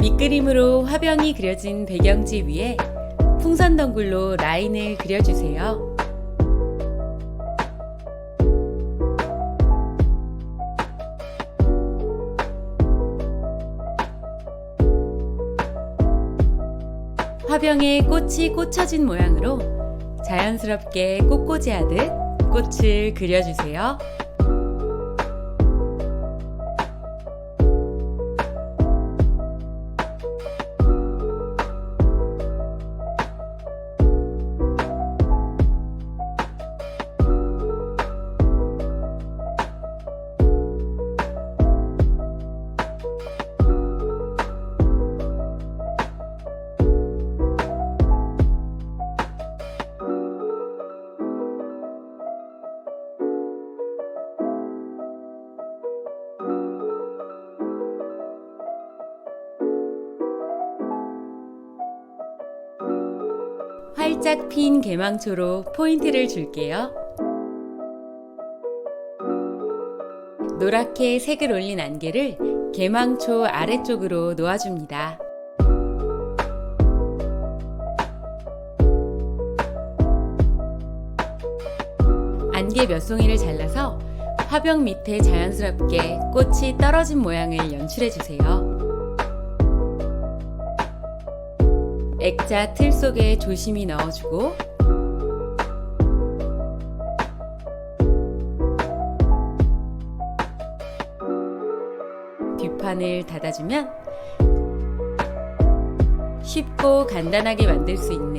밑그림으로 화병이 그려진 배경지 위에 풍선 덩굴로 라인을 그려주세요. 화병에 꽃이 꽂혀진 모양으로 자연스럽게 꽃꽂이 하듯 꽃을 그려주세요. 활짝 핀 개망초로 포인트를 줄게요. 노랗게 색을 올린 안개를 개망초 아래쪽으로 놓아줍니다. 안개 몇 송이를 잘라서 화병 밑에 자연스럽게 꽃이 떨어진 모양을 연출해 주세요. 액자 틀 속에 조심히 넣어주고 뒷판을 닫아주면 쉽고 간단하게 만들 수 있는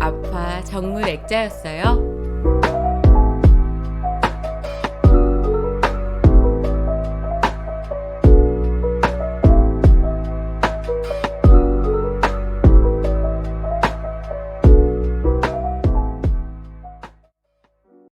아파 정물 액자였어요.